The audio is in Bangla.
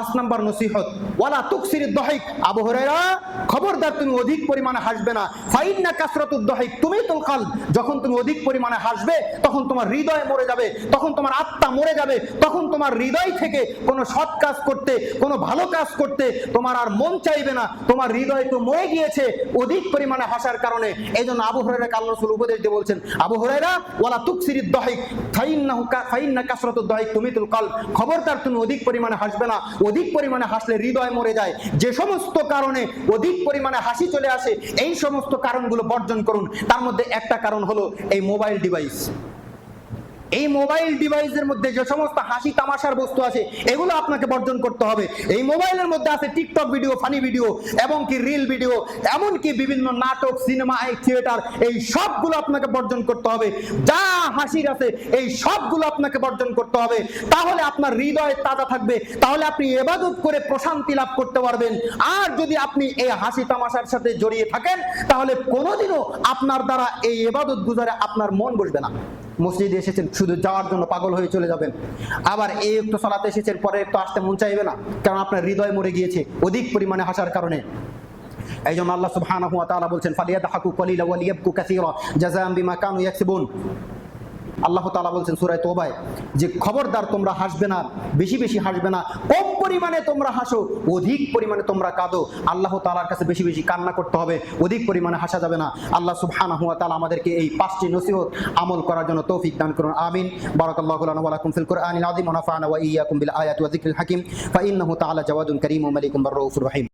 পাঁচ নাম্বার নসিহত। ওয়ালা তুকসির দহিক। আবু হুরায়রা, খবরদার, তুমি অধিক পরিমাণে হাসবে না। ফাইন্না কাসরাতুদ দহিক তুমি তুলকাল যখন তুমি অধিক পরিমাণে হাসবে, তখন তোমার হৃদয় মরে যাবে, তখন তোমার আত্মা মরে যাবে, তখন তোমার হৃদয় থেকে কোনো সৎ কাজ করতে, কোনো ভালো কাজ করতে তোমার আর মন চাইবে না। তোমার হৃদয় তো মরে গিয়েছে অধিক পরিমাণে হাসার কারণে। এই জন্য আবু হরাইরা আল্লাহ রসুল উপদেশ দিয়ে বলছেন, আবু হরাইরা ওয়ালা তুকসিরিদ দহিক, ফাইন্নাহু কা, ফাইন্না কাসরাতুদ দহিক তুমি তুলকাল খবরদার, তুমি অধিক পরিমাণে হাসবে না। অধিক পরিমাণে হাসলে হৃদয় মরে যায়। যে সমস্ত কারণে অধিক পরিমাণে হাসি চলে আসে, এই সমস্ত কারণগুলো বর্জন করুন। তার মধ্যে একটা কারণ হলো এই মোবাইল ডিভাইস। এই মোবাইল ডিভাইসের মধ্যে যে সমস্ত হাসি তামাশার বস্তু আছে, এগুলো আপনাকে বর্জন করতে হবে। এই মোবাইলের মধ্যে আছে টিকটক ভিডিও, ফানি ভিডিও এবং কি রিল ভিডিও, এমনকি বিভিন্ন নাটক, সিনেমা থিয়েটার, এই সবগুলো আপনাকে বর্জন করতে হবে। যা হাসির আছে, এই সবগুলো আপনাকে বর্জন করতে হবে। তাহলে আপনার হৃদয় তাজা থাকবে। তাহলে আপনি এবাদত করে প্রশান্তি লাভ করতে পারবেন। আর যদি আপনি এই হাসি তামাশার সাথে জড়িয়ে থাকেন, তাহলে কোনোদিনও আপনার দ্বারা এই এবাদত গুজারে আপনার মন বসবে না। মসজিদে এসেছেন, শুধু যাওয়ার জন্য পাগল হয়ে চলে যাবেন। আবার এই একটু সালাতে এসেছেন, পরে একটু আসতে মন চাইবে না, কারণ আপনার হৃদয় মরে গিয়েছে অধিক পরিমাণে হাসার কারণে। এই জন্য আল্লাহ সুবহানাহু ওয়া তাআলা বলছেন, ফালিয়াদহাকু কলিলা ওয়া লিয়াবকু কাসীরা জাযাম বিমা কানু ইয়াকসিবুন। আল্লাহ তালা বলছেন সূরায় তওবায় যে খবরদার তোমরা হাসবে না, বেশি বেশি হাসবে না, কম পরিমাণে তোমরা হাসো, অধিক পরিমাণে তোমরা কাঁদো। আল্লাহ তালার কাছে বেশি বেশি কান্না করতে হবে, অধিক পরিমাণে হাসা যাবে না। আল্লাহ সুবহানাহু ওয়া তালা আমাদেরকে এই পাঁচটি নসিহত আমল করার জন্য তৌফিক দান করুন, আমিন। বারাকাল্লাহু লানা ওয়া লাকুম ফিল কুরআনিল আযীম ওয়া নাফা'না ওয়া ইয়্যাকুম বিল আয়াতি ওয়া যিকরিল হাকীম। ফা ইন্নাহু তাআলা জাওয়াদুন মালিকুম বাররাউফুর রহিম।